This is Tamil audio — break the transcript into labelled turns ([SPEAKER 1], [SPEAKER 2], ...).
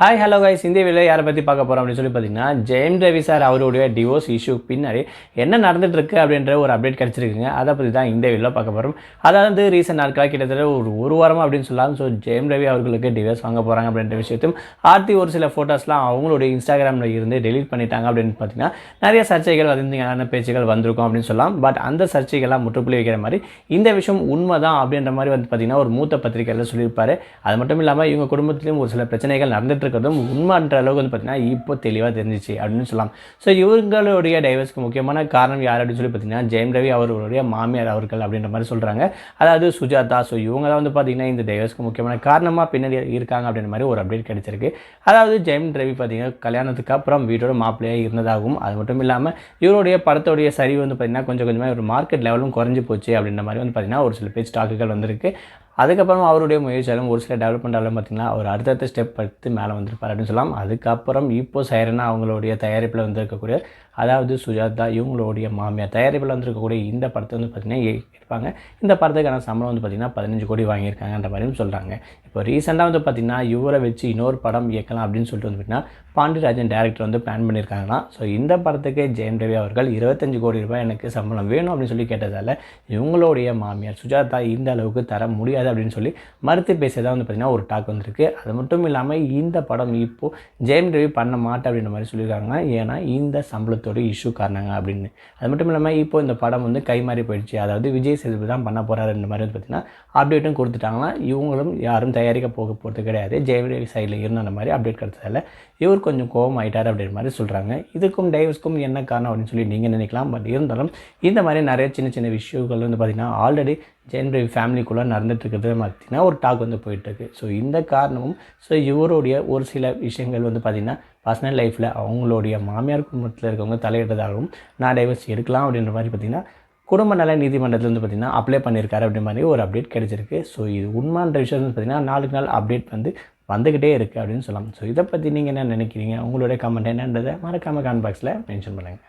[SPEAKER 1] ஹாய் ஹலோ கைஸ் இந்த வீடியோ யாரை பற்றி பார்க்க போகிறோம் அப்படின்னு சொல்லி பார்த்தீங்கன்னா ஜெயம் ரவி சார் அவருடைய டிவோர்ஸ் இஷ்யூ பின்னாடி என்ன நடந்துட்டு இருக்கு அப்படின்ற ஒரு அப்டேட் கிடச்சிருக்குங்க. அதை பற்றி தான் இந்த வீடியோவில் பார்க்க போகிறோம் அதாவது ரீசெண்ட் நாட்களாக கிட்டத்தட்ட ஒரு ஒரு வாரமாக அப்படின்னு சொல்லலாம் ஸோ ஜெயம் ரவி அவர்களுக்கு டிவோர்ஸ் வாங்க போகிறாங்க அப்படின்ற விஷயத்தையும் ஆர்த்தி ஒரு சில ஃபோட்டோஸ்லாம் அவங்களுடைய இன்ஸ்டாகிராமில் இருந்து டெலீட் பண்ணிட்டாங்க அப்படின்னு பார்த்தீங்கன்னா நிறைய சர்ச்சைகள் வதந்தியான பேச்சுகள் வந்திருக்கும் அப்படின்னு சொல்லலாம். பட் அந்த சர்ச்சைகள்லாம் முற்றுப்புள்ளி வைக்கிற மாதிரி இந்த விஷயம் உண்மை தான் அப்படின்ற மாதிரி வந்து பார்த்தீங்கன்னா ஒரு மூத்த பத்திரிகையில் சொல்லியிருப்பாரு. அது மட்டும் இல்லாமல் இவங்க குடும்பத்திலையும் ஒரு சில பிரச்சனைகள் நடந்துட்டு இருக்கிறதும் உண்மைன்ற அளவுக்கு வந்து பார்த்திங்கன்னா இப்போ தெளிவாக தெரிஞ்சிச்சு அப்படின்னு சொல்லலாம். ஸோ இவங்களுடைய டைவர்ஸ்க்கு முக்கியமான காரணம் யார் அப்படின்னு சொல்லி பார்த்தீங்கன்னா ஜெயம் ரவி அவர்களுடைய மாமியார் அவர்கள் அப்படின்ற மாதிரி சொல்கிறாங்க அதாவது சுஜாதா ஸோ இவங்க தான் வந்து பார்த்தீங்கன்னா இந்த டைவர்ஸ்க்கு முக்கியமான காரணமாக பின்னாடி இருக்காங்க அப்படின்ற மாதிரி ஒரு அப்டேட் கிடைச்சிருக்கு. அதாவது ஜெயம் ரவி பார்த்தீங்கன்னா கல்யாணத்துக்கு அப்புறம் வீட்டோட மாப்பிள்ளையாக இருந்ததாகவும் அது மட்டும் இல்லாமல் இவருடைய படத்தோடைய சரிவு வந்து பார்த்தீங்கன்னா கொஞ்சம் கொஞ்சமாக ஒரு மார்க்கெட் லெவலும் குறைஞ்சி போச்சு அப்படின்ற மாதிரி வந்து பார்த்தீங்கன்னா ஒரு சில பேச்சு டாக்குகள் வந்திருக்கு. அதுக்கப்புறம் அவருடைய முயற்சியாலும் ஒரு சில டெவலப்மெண்ட்டாலும் பார்த்தீங்கன்னா அவர் அடுத்தடுத்த ஸ்டெப் எடுத்து மேலே வந்திருப்பார் அப்படின்னு சொல்லலாம். அதுக்கப்புறம் இப்போ சைரனா அவங்களுடைய தயாரிப்பில் வந்திருக்கக்கூடிய அதாவது சுஜாதா இவங்களுடைய மாமியார் தயாரிப்பில் வந்திருக்கக்கூடிய இந்த படத்தை வந்து பார்த்திங்கன்னா இருப்பாங்க இந்த படத்துக்கான சம்பளம் வந்து பார்த்திங்கன்னா பதினஞ்சு கோடி வாங்கியிருக்காங்கன்ற மாதிரியும் சொல்கிறாங்க இப்போ ரீசெண்டாக வந்து பார்த்திங்கன்னா இவரை வச்சு இன்னொரு படம் இயக்கலாம் அப்படின்னு சொல்லிட்டு வந்து பார்த்திங்கன்னா பாண்டியராஜன் டேரக்டர் வந்து பிளான் பண்ணியிருக்காங்கன்னா ஸோ இந்த படத்துக்கு ஜெயம் ரவி அவர்கள் இருபத்தஞ்சு கோடி ரூபாய் எனக்கு சம்பளம் வேணும் அப்படின்னு சொல்லி கேட்டதால் இவங்களுடைய மாமியார் சுஜாதா இந்த அளவுக்கு தர முடியாது அப்படின்னு சொல்லி மறுத்து பேசியதாக வந்து பார்த்திங்கன்னா ஒரு டாக் வந்திருக்கு. அது மட்டும் இல்லாமல் இந்த படம் இப்போது ஜெயம் ரவி பண்ண மாட்டேன் அப்படின்ற மாதிரி சொல்லியிருக்காங்க. ஏன்னா இந்த சம்பளத்தோட இஷ்யூ காரணங்க அப்படின்னு. அது மட்டும் இல்லாமல் இப்போ இந்த படம் வந்து கை மாறி போயிடுச்சு. அதாவது விஜய் சேதுபதி தான் பண்ண போகிறாருன்ற மாதிரி வந்து பார்த்திங்கன்னா அப்டேட்டும் கொடுத்துட்டாங்கன்னா இவங்களும் யாரும் தயாரிக்க போக போகிறது கிடையாது. ஜெயம் ரவி சைடில் இருந்த அந்த மாதிரி அப்டேட் கிடைச்சதால இவர் கொஞ்சம் கோபம் ஆயிட்டார் அப்படின்ற மாதிரி சொல்கிறாங்க இதுக்கும் டைவர்ஸ்க்கும் என்ன காரணம் அப்படின்னு சொல்லி நீங்கள் நினைக்கலாம். பட் இருந்தாலும் இந்த மாதிரி நிறைய சின்ன சின்ன விஷயங்கள் வந்து பார்த்திங்கன்னா ஆல்ரெடி ஜெயின் ரவி ஃபேமிலிக்குள்ளே நடந்துட்டு இருக்கிறது பார்த்தீங்கன்னா ஒரு டாக் வந்து போயிட்டுருக்கு. ஸோ இந்த காரணமும் ஸோ இவருடைய ஒரு சில விஷயங்கள் வந்து பார்த்திங்கன்னா பர்சனல் லைஃப்பில் அவங்களுடைய மாமியார் குடும்பத்தில் இருக்கவங்க தலையிட்டதாகவும் நான் டைவர்ஸ் எடுக்கலாம் அப்படின்ற மாதிரி பார்த்திங்கன்னா குடும்ப நல நீதிமன்றத்தில் வந்து பார்த்திங்கன்னா அப்ளை பண்ணியிருக்காரு அப்படின்ற மாதிரி ஒரு அப்டேட் கிடைச்சிருக்கு. ஸோ இது உண்மைன்ற விஷயம் வந்து பார்த்திங்கன்னா நாளுக்கு நாள் அப்டேட் வந்து வந்துக்கிட்டே இருக்குது அப்படின்னு சொல்லலாம். ஸோ இதை பற்றி நீங்கள் என்ன நினைக்கிறீங்க? உங்களுடைய கமெண்ட் என்னன்றதை மறக்காமல் கமெண்ட் பாக்ஸில் மென்ஷன் பண்ணுங்கள்